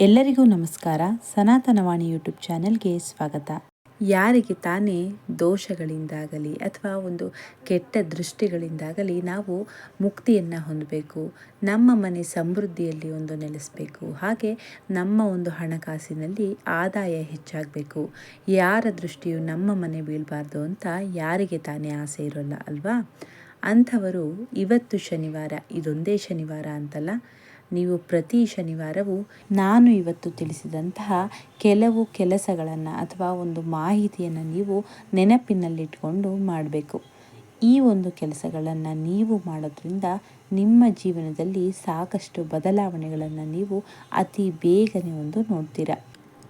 ಎಲ್ಲರಿಗೂ ನಮಸ್ಕಾರ. ಸನಾತನವಾಣಿ ಯೂಟ್ಯೂಬ್ ಚಾನೆಲ್ಗೆ ಸ್ವಾಗತ. ಯಾರಿಗೆ ತಾನೇ ದೋಷಗಳಿಂದಾಗಲಿ ಅಥವಾ ಒಂದು ಕೆಟ್ಟ ದೃಷ್ಟಿಗಳಿಂದಾಗಲಿ ನಾವು ಮುಕ್ತಿಯನ್ನು ಹೊಂದಬೇಕು. ನಮ್ಮ ಮನೆ ಸಮೃದ್ಧಿಯಲ್ಲಿ ಒಂದು ನೆಲೆಸಬೇಕು. ಹಾಗೆ ನಮ್ಮ ಒಂದು ಹಣಕಾಸಿನಲ್ಲಿ ಆದಾಯ ಹೆಚ್ಚಾಗಬೇಕು. ಯಾರ ದೃಷ್ಟಿಯು ನಮ್ಮ ಮನೆ ಬೀಳಬಾರ್ದು ಅಂತ ಯಾರಿಗೆ ತಾನೇ ಆಸೆ ಇರೋಲ್ಲ ಅಲ್ವಾ? ಅಂಥವರು ಇವತ್ತು ಶನಿವಾರ, ಇದೊಂದೇ ಶನಿವಾರ ಅಂತಲ್ಲ. ನೀವು ಪ್ರತಿ ಶನಿವಾರವೂ ನಾನು ಇವತ್ತು ತಿಳಿಸಿದಂತಹ ಕೆಲವು ಕೆಲಸಗಳನ್ನು ಅಥವಾ ಒಂದು ಮಾಹಿತಿಯನ್ನು ನೀವು ನೆನಪಿನಲ್ಲಿಟ್ಕೊಂಡು ಮಾಡಬೇಕು. ಈ ಒಂದು ಕೆಲಸಗಳನ್ನು ನೀವು ಮಾಡೋದ್ರಿಂದ ನಿಮ್ಮ ಜೀವನದಲ್ಲಿ ಸಾಕಷ್ಟು ಬದಲಾವಣೆಗಳನ್ನು ನೀವು ಅತಿ ಬೇಗನೆ ಒಂದು ನೋಡ್ತೀರಾ.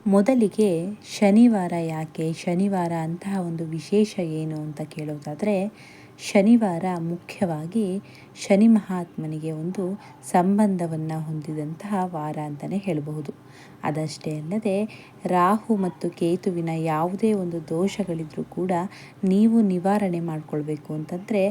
ಮೊದಲಿಗೆ ಶನಿವಾರ ಯಾಕೆ? ಶನಿವಾರ ಅಂತಹ ಒಂದು ವಿಶೇಷ ಏನು ಅಂತ ಕೇಳೋದಾದರೆ ಶನಿವಾರ ಮುಖ್ಯವಾಗಿ ಶನಿ ಮಹಾತ್ಮನಿಗೆ ಒಂದು ಸಂಬಂಧವನ್ನು ಹೊಂದಿದಂತಹ ವಾರ ಅಂತಲೇ ಹೇಳಬಹುದು. ಅದಷ್ಟೇ ಅಲ್ಲದೆ ರಾಹು ಮತ್ತು ಕೇತುವಿನ ಯಾವುದೇ ಒಂದು ದೋಷಗಳಿದ್ರೂ ಕೂಡ ನೀವು ನಿವಾರಣೆ ಮಾಡಿಕೊಳ್ಬೇಕು ಅಂತಂದರೆ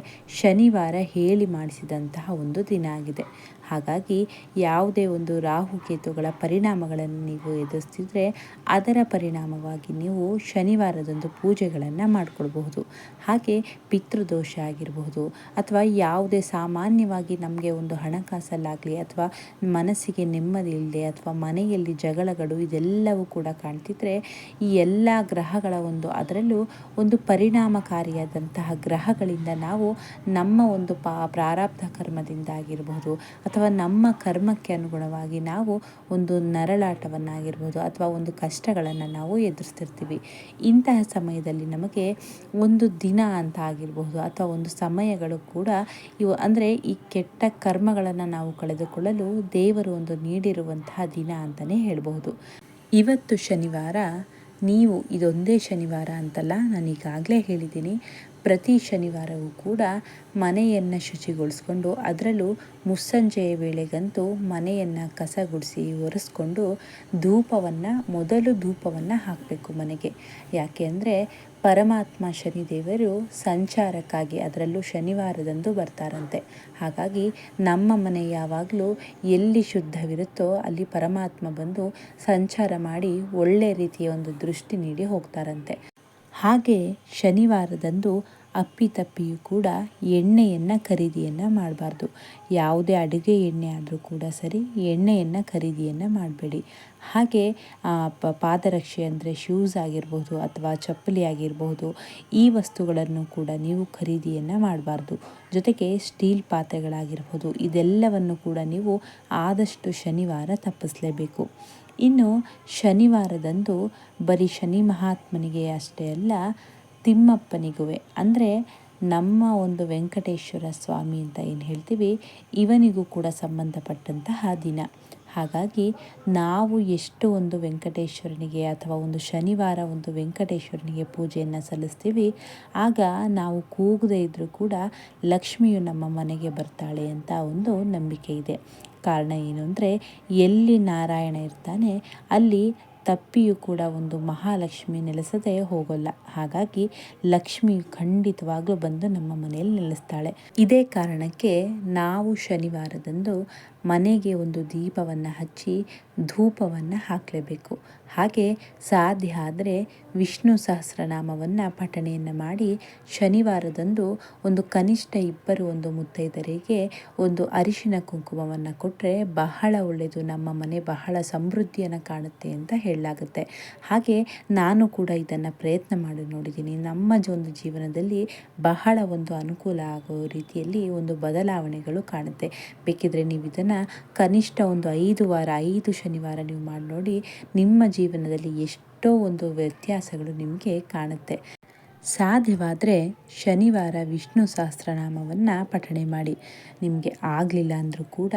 ಶನಿವಾರ ಹೇಳಿ ಮಾಡಿಸಿದಂತಹ ಒಂದು ದಿನ ಆಗಿದೆ. ಹಾಗಾಗಿ ಯಾವುದೇ ಒಂದು ರಾಹು ಕೇತುಗಳ ಪರಿಣಾಮಗಳನ್ನು ನೀವು ಎದುರಿಸ್ತಿದ್ರೆ ಅದರ ಪರಿಣಾಮವಾಗಿ ನೀವು ಶನಿವಾರದಂದು ಪೂಜೆಗಳನ್ನು ಮಾಡಿಕೊಳ್ಬಹುದು ಹಾಗೆ ಪಿತೃದೋಷ ಆಗಿರಬಹುದು ಅಥವಾ ಯಾವುದೇ ಸಾಮಾನ್ಯವಾಗಿ ನಮಗೆ ಒಂದು ಹಣಕಾಸಲ್ಲಾಗಲಿ ಅಥವಾ ಮನಸ್ಸಿಗೆ ನೆಮ್ಮದಿ ಇಲ್ಲದೆ ಅಥವಾ ಮನೆಯಲ್ಲಿ ಜಗಳಗಳು ಇದೆಲ್ಲವೂ ಕೂಡ ಕಾಣ್ತಿದ್ರೆ ಈ ಎಲ್ಲ ಗ್ರಹಗಳ ಒಂದು ಅದರಲ್ಲೂ ಒಂದು ಪರಿಣಾಮಕಾರಿಯಾದಂತಹ ಗ್ರಹಗಳಿಂದ ನಾವು ನಮ್ಮ ಒಂದು ಪಾ ಪ್ರಾರಬ್ಧ ಕರ್ಮದಿಂದ ಆಗಿರಬಹುದು ಅಥವಾ ನಮ್ಮ ಕರ್ಮಕ್ಕೆ ಅನುಗುಣವಾಗಿ ನಾವು ಒಂದು ನರಳಾಟವನ್ನಾಗಿರ್ಬೋದು ಅಥವಾ ಒಂದು ಕಷ್ಟಗಳನ್ನು ನಾವು ಎದುರಿಸ್ತಿರ್ತೀವಿ. ಇಂತಹ ಸಮಯದಲ್ಲಿ ನಮಗೆ ಒಂದು ದಿನ ಅಂತ ಆಗಿರಬಹುದು ಅಥವಾ ಒಂದು ಸಮಯಗಳು ಕೂಡ ಇವು ಅಂದರೆ ಈ ಕೆಟ್ಟ ಕರ್ಮಗಳನ್ನು ನಾವು ಕಳೆದುಕೊಳ್ಳಲು ದೇವರು ಒಂದು ನೀಡಿರುವಂತಹ ದಿನ ಅಂತಲೇ ಹೇಳಬಹುದು. ಇವತ್ತು ಶನಿವಾರ, ನೀವು ಇದೊಂದೇ ಶನಿವಾರ ಅಂತಲ್ಲ ನಾನು ಈಗಾಗಲೇ ಹೇಳಿದ್ದೀನಿ. ಪ್ರತಿ ಶನಿವಾರವೂ ಕೂಡ ಮನೆಯನ್ನು ಶುಚಿಗೊಳಿಸ್ಕೊಂಡು ಅದರಲ್ಲೂ ಮುಸ್ಸಂಜೆಯ ವೇಳೆಗಂತೂ ಮನೆಯನ್ನು ಕಸ ಗುಡಿಸಿ ಒರೆಸ್ಕೊಂಡು ಧೂಪವನ್ನು, ಮೊದಲು ಧೂಪವನ್ನು ಹಾಕಬೇಕು ಮನೆಗೆ. ಯಾಕೆ ಅಂದರೆ ಪರಮಾತ್ಮ ಶನಿದೇವರು ಸಂಚಾರಕ್ಕಾಗಿ ಅದರಲ್ಲೂ ಶನಿವಾರದಂದು ಬರ್ತಾರಂತೆ. ಹಾಗಾಗಿ ನಮ್ಮ ಮನೆ ಯಾವಾಗಲೂ ಎಲ್ಲಿ ಶುದ್ಧವಿರುತ್ತೋ ಅಲ್ಲಿ ಪರಮಾತ್ಮ ಬಂದು ಸಂಚಾರ ಮಾಡಿ ಒಳ್ಳೆ ರೀತಿಯ ಒಂದು ದೃಷ್ಟಿ ನೀಡಿ ಹೋಗ್ತಾರಂತೆ. ಹಾಗೆ ಶನಿವಾರದಂದು ಅಪ್ಪಿತಪ್ಪಿಯೂ ಕೂಡ ಎಣ್ಣೆಯನ್ನು ಖರೀದಿಯನ್ನು ಮಾಡಬಾರ್ದು. ಯಾವುದೇ ಅಡುಗೆ ಎಣ್ಣೆ ಆದರೂ ಕೂಡ ಸರಿ, ಎಣ್ಣೆಯನ್ನು ಖರೀದಿಯನ್ನು ಮಾಡಬೇಡಿ. ಹಾಗೆ ಪಾದರಕ್ಷೆ ಅಂದರೆ ಶೂಸ್ ಆಗಿರ್ಬೋದು ಅಥವಾ ಚಪ್ಪಲಿ ಆಗಿರಬಹುದು ಈ ವಸ್ತುಗಳನ್ನು ಕೂಡ ನೀವು ಖರೀದಿಯನ್ನು ಮಾಡಬಾರ್ದು. ಜೊತೆಗೆ ಸ್ಟೀಲ್ ಪಾತ್ರೆಗಳಾಗಿರ್ಬೋದು, ಇದೆಲ್ಲವನ್ನು ಕೂಡ ನೀವು ಆದಷ್ಟು ಶನಿವಾರ ತಪ್ಪಿಸಲೇಬೇಕು. ಇನ್ನು ಶನಿವಾರದಂದು ಬರೀ ಶನಿ ಮಹಾತ್ಮನಿಗೆ ಅಷ್ಟೇ ಅಲ್ಲ ತಿಮ್ಮಪ್ಪನಿಗೂ ಅಂದರೆ ನಮ್ಮ ಒಂದು ವೆಂಕಟೇಶ್ವರ ಸ್ವಾಮಿ ಅಂತ ಏನು ಹೇಳ್ತೀವಿ, ಇವನಿಗೂ ಕೂಡ ಸಂಬಂಧಪಟ್ಟಂತಹ ದಿನ. ಹಾಗಾಗಿ ನಾವು ಎಷ್ಟು ಒಂದು ವೆಂಕಟೇಶ್ವರನಿಗೆ ಅಥವಾ ಒಂದು ಶನಿವಾರ ಒಂದು ವೆಂಕಟೇಶ್ವರನಿಗೆ ಪೂಜೆಯನ್ನು ಸಲ್ಲಿಸ್ತೀವಿ, ಆಗ ನಾವು ಕೂಗದೇ ಇದ್ದರೂ ಕೂಡ ಲಕ್ಷ್ಮಿಯು ನಮ್ಮ ಮನೆಗೆ ಬರ್ತಾಳೆ ಅಂತ ಒಂದು ನಂಬಿಕೆ ಇದೆ. ಕಾರಣ ಏನು ಅಂದರೆ ಎಲ್ಲಿ ನಾರಾಯಣ ಇರ್ತಾನೆ, ಅಲ್ಲಿ ತಪ್ಪಿಯೂ ಕೂಡ ಒಂದು ಮಹಾಲಕ್ಷ್ಮಿ ನೆಲೆಸದೆ ಹೋಗೋಲ್ಲ. ಹಾಗಾಗಿ ಲಕ್ಷ್ಮಿಯು ಖಂಡಿತವಾಗ್ಲೂ ಬಂದು ನಮ್ಮ ಮನೆಯಲ್ಲಿ ನೆಲೆಸ್ತಾಳೆ. ಇದೇ ಕಾರಣಕ್ಕೆ ನಾವು ಶನಿವಾರದಂದು ಮನೆಗೆ ಒಂದು ದೀಪವನ್ನು ಹಚ್ಚಿ ಧೂಪವನ್ನು ಹಾಕಲೇಬೇಕು. ಹಾಗೆ ಸಾಧ್ಯ ಆದರೆ ವಿಷ್ಣು ಸಹಸ್ರನಾಮವನ್ನು ಪಠಣೆಯನ್ನು ಮಾಡಿ ಶನಿವಾರದಂದು ಒಂದು ಕನಿಷ್ಠ ಇಬ್ಬರು ಒಂದು ಮುತ್ತೈದರಿಗೆ ಒಂದು ಅರಿಶಿನ ಕುಂಕುಮವನ್ನು ಕೊಟ್ಟರೆ ಬಹಳ ಒಳ್ಳೆಯದು ನಮ್ಮ ಮನೆ ಬಹಳ ಸಮೃದ್ಧಿಯನ್ನು ಕಾಣುತ್ತೆ ಅಂತ ಹೇಳಲಾಗುತ್ತೆ. ಹಾಗೆ ನಾನು ಕೂಡ ಇದನ್ನು ಪ್ರಯತ್ನ ಮಾಡಿ ನೋಡಿದ್ದೀನಿ. ನಮ್ಮ ಒಂದು ಜೀವನದಲ್ಲಿ ಬಹಳ ಒಂದು ಅನುಕೂಲ ಆಗೋ ರೀತಿಯಲ್ಲಿ ಒಂದು ಬದಲಾವಣೆಗಳು ಕಾಣುತ್ತೆ. ಬೇಕಿದ್ರೆ ನೀವು ಇದನ್ನು ಕನಿಷ್ಠ ಒಂದು ಐದು ವಾರ, ಐದು ಶನಿವಾರ ನೀವು ಮಾಡಿ ನೋಡಿ, ನಿಮ್ಮ ಜೀವನದಲ್ಲಿ ಎಷ್ಟೋ ಒಂದು ವ್ಯತ್ಯಾಸಗಳು ನಿಮಗೆ ಕಾಣುತ್ತೆ. ಸಾಧ್ಯವಾದರೆ ಶನಿವಾರ ವಿಷ್ಣು ಸಹಸ್ರನಾಮವನ್ನು ಪಠಣೆ ಮಾಡಿ. ನಿಮಗೆ ಆಗಲಿಲ್ಲ ಅಂದರೂ ಕೂಡ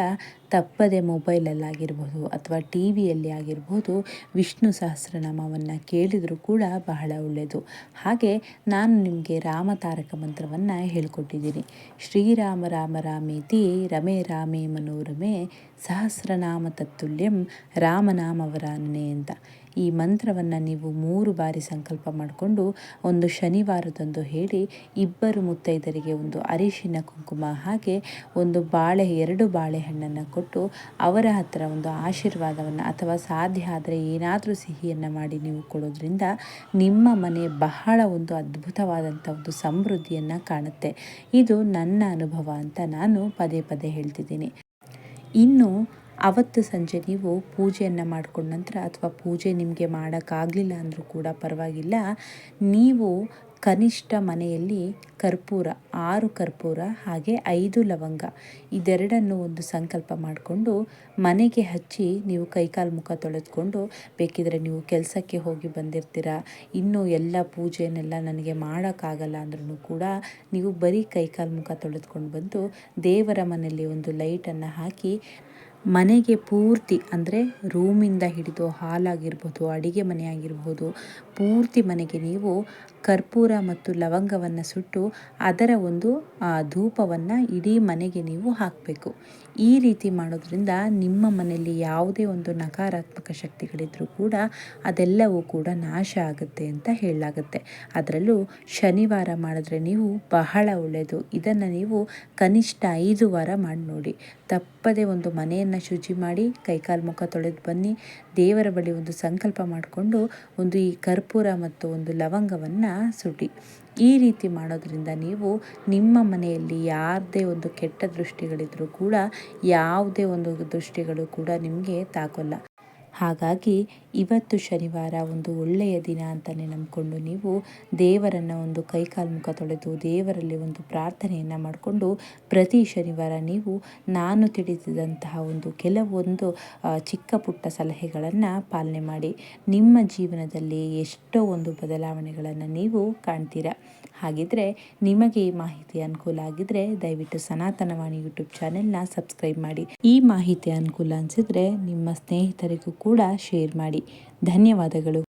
ತಪ್ಪದೆ ಮೊಬೈಲಲ್ಲಾಗಿರ್ಬೋದು ಅಥವಾ ಟಿ ವಿಯಲ್ಲಿ ಆಗಿರ್ಬೋದು ವಿಷ್ಣು ಸಹಸ್ರನಾಮವನ್ನು ಕೇಳಿದರೂ ಕೂಡ ಬಹಳ ಒಳ್ಳೆಯದು ಹಾಗೆ ನಾನು ನಿಮಗೆ ರಾಮ ತಾರಕ ಮಂತ್ರವನ್ನು ಹೇಳಿಕೊಟ್ಟಿದ್ದೀನಿ. ಶ್ರೀರಾಮ ರಾಮ ರಾಮೇತಿ ರಮೇ ರಾಮೇ ಮನೋರಮೆ ಸಹಸ್ರನಾಮ ತತ್ತುಲ್ಯಂ ರಾಮನಾಮವರಾನನೆ ಅಂತ. ಈ ಮಂತ್ರವನ್ನು ನೀವು ಮೂರು ಬಾರಿ ಸಂಕಲ್ಪ ಮಾಡಿಕೊಂಡು ಒಂದು ಶನಿವಾರದಂದು ಹೇಳಿ ಇಬ್ಬರು ಮುತ್ತೈದರಿಗೆ ಒಂದು ಅರಿಶಿನ ಕುಂಕುಮ ಹಾಗೆ ಒಂದು ಬಾಳೆ, ಎರಡು ಬಾಳೆಹಣ್ಣನ್ನು ಕೊಟ್ಟು ಅವರ ಹತ್ತಿರ ಒಂದು ಆಶೀರ್ವಾದವನ್ನು ಅಥವಾ ಸಾಧ್ಯ ಆದರೆ ಏನಾದರೂ ಸಿಹಿಯನ್ನು ಮಾಡಿ ನೀವು ಕೊಡೋದ್ರಿಂದ ನಿಮ್ಮ ಮನೆ ಬಹಳ ಒಂದು ಅದ್ಭುತವಾದಂಥ ಒಂದು ಸಮೃದ್ಧಿಯನ್ನು ಕಾಣುತ್ತೆ. ಇದು ನನ್ನ ಅನುಭವ ಅಂತ ನಾನು ಪದೇ ಪದೇ ಹೇಳ್ತಿದ್ದೀನಿ. ಇನ್ನು ಅವತ್ತು ಸಂಜೆ ನೀವು ಪೂಜೆಯನ್ನು ಮಾಡಿಕೊಂಡ ನಂತರ ಅಥವಾ ಪೂಜೆ ನಿಮಗೆ ಮಾಡೋಕ್ಕಾಗಲಿಲ್ಲ ಅಂದರೂ ಕೂಡ ಪರವಾಗಿಲ್ಲ. ನೀವು ಕನಿಷ್ಠ ಮನೆಯಲ್ಲಿ ಕರ್ಪೂರ, ಆರು ಕರ್ಪೂರ ಹಾಗೆ ಐದು ಲವಂಗ ಇದೆರಡನ್ನು ಒಂದು ಸಂಕಲ್ಪ ಮಾಡಿಕೊಂಡು ಮನೆಗೆ ಹಚ್ಚಿ ನೀವು ಕೈಕಾಲು ಮುಖ ತೊಳೆದುಕೊಂಡು ಬೇಕಿದ್ರೆ ನೀವು ಕೆಲಸಕ್ಕೆ ಹೋಗಿ ಬಂದಿರ್ತೀರ, ಇನ್ನೂ ಎಲ್ಲ ಪೂಜೆಯನ್ನೆಲ್ಲ ನನಗೆ ಮಾಡೋಕ್ಕಾಗಲ್ಲ ಅಂದ್ರೂ ಕೂಡ ನೀವು ಬರೀ ಕೈಕಾಲು ಮುಖ ತೊಳೆದುಕೊಂಡು ಬಂದು ದೇವರ ಮನೆಯಲ್ಲಿ ಒಂದು ಲೈಟನ್ನು ಹಾಕಿ ಮನೆಗೆ ಪೂರ್ತಿ ಅಂದರೆ ರೂಮಿಂದ ಹಿಡಿದು ಹಾಲಾಗಿರ್ಬೋದು, ಅಡಿಗೆ ಮನೆ ಆಗಿರ್ಬೋದು ಪೂರ್ತಿ ಮನೆಗೆ ನೀವು ಕರ್ಪೂರ ಮತ್ತು ಲವಂಗವನ್ನು ಸುಟ್ಟು ಅದರ ಒಂದು ಧೂಪವನ್ನು ಇಡೀ ಮನೆಗೆ ನೀವು ಹಾಕಬೇಕು. ಈ ರೀತಿ ಮಾಡೋದ್ರಿಂದ ನಿಮ್ಮ ಮನೆಯಲ್ಲಿ ಯಾವುದೇ ಒಂದು ನಕಾರಾತ್ಮಕ ಶಕ್ತಿಗಳಿದ್ರೂ ಕೂಡ ಅದೆಲ್ಲವೂ ಕೂಡ ನಾಶ ಆಗುತ್ತೆ ಅಂತ ಹೇಳಲಾಗುತ್ತೆ. ಅದರಲ್ಲೂ ಶನಿವಾರ ಮಾಡಿದ್ರೆ ನೀವು ಬಹಳ ಒಳ್ಳೆಯದು. ಇದನ್ನು ನೀವು ಕನಿಷ್ಠ ಐದು ವಾರ ಮಾಡಿ ನೋಡಿ. ತಪ್ಪದೆ ಒಂದು ಮನೆಯನ್ನು ಶುಚಿ ಮಾಡಿ, ಕೈಕಾಲು ಮುಖ ತೊಳೆದು ಬನ್ನಿ. ದೇವರ ಬಳಿ ಒಂದು ಸಂಕಲ್ಪ ಮಾಡಿಕೊಂಡು ಒಂದು ಈ ಕರ್ಪೂರ ಮತ್ತು ಒಂದು ಲವಂಗವನ್ನು ಸುಡಿ. ಈ ರೀತಿ ಮಾಡೋದರಿಂದ ನೀವು ನಿಮ್ಮ ಮನೆಯಲ್ಲಿ ಯಾರದೇ ಒಂದು ಕೆಟ್ಟ ದೃಷ್ಟಿಗಳಿದ್ರೂ ಕೂಡ ಯಾವುದೇ ಒಂದು ದೃಷ್ಟಿಗಳು ಕೂಡ ನಿಮಗೆ ತಾಕೋಲ್ಲ. ಹಾಗಾಗಿ ಇವತ್ತು ಶನಿವಾರ ಒಂದು ಒಳ್ಳೆಯ ದಿನ ಅಂತಲೇ ನಂಬಿಕೊಂಡು ನೀವು ದೇವರನ್ನು ಒಂದು ಕೈಕಾಲು ಮುಖ ತೊಳೆದು ದೇವರಲ್ಲಿ ಒಂದು ಪ್ರಾರ್ಥನೆಯನ್ನು ಮಾಡಿಕೊಂಡು ಪ್ರತಿ ಶನಿವಾರ ನೀವು ನಾನು ತಿಳಿಸಿದಂತಹ ಒಂದು ಕೆಲವೊಂದು ಚಿಕ್ಕ ಪುಟ್ಟ ಸಲಹೆಗಳನ್ನು ಪಾಲನೆ ಮಾಡಿ ನಿಮ್ಮ ಜೀವನದಲ್ಲಿ ಎಷ್ಟೋ ಒಂದು ಬದಲಾವಣೆಗಳನ್ನು ನೀವು ಕಾಣ್ತೀರಾ. ಹಾಗಿದ್ರೆ ನಿಮಗೆ ಈ ಮಾಹಿತಿ ಅನುಕೂಲ ಆಗಿದ್ರೆ ದಯವಿಟ್ಟು ಸನಾತನವಾಣಿ ಯೂಟ್ಯೂಬ್ ಚಾನೆಲ್ನ ಸಬ್ಸ್ಕ್ರೈಬ್ ಮಾಡಿ. ಈ ಮಾಹಿತಿ ಅನುಕೂಲ ಅನಿಸಿದ್ರೆ ನಿಮ್ಮ ಸ್ನೇಹಿತರಿಗೂ ಕೂಡ ಶೇರ್ ಮಾಡಿ. ಧನ್ಯವಾದಗಳು.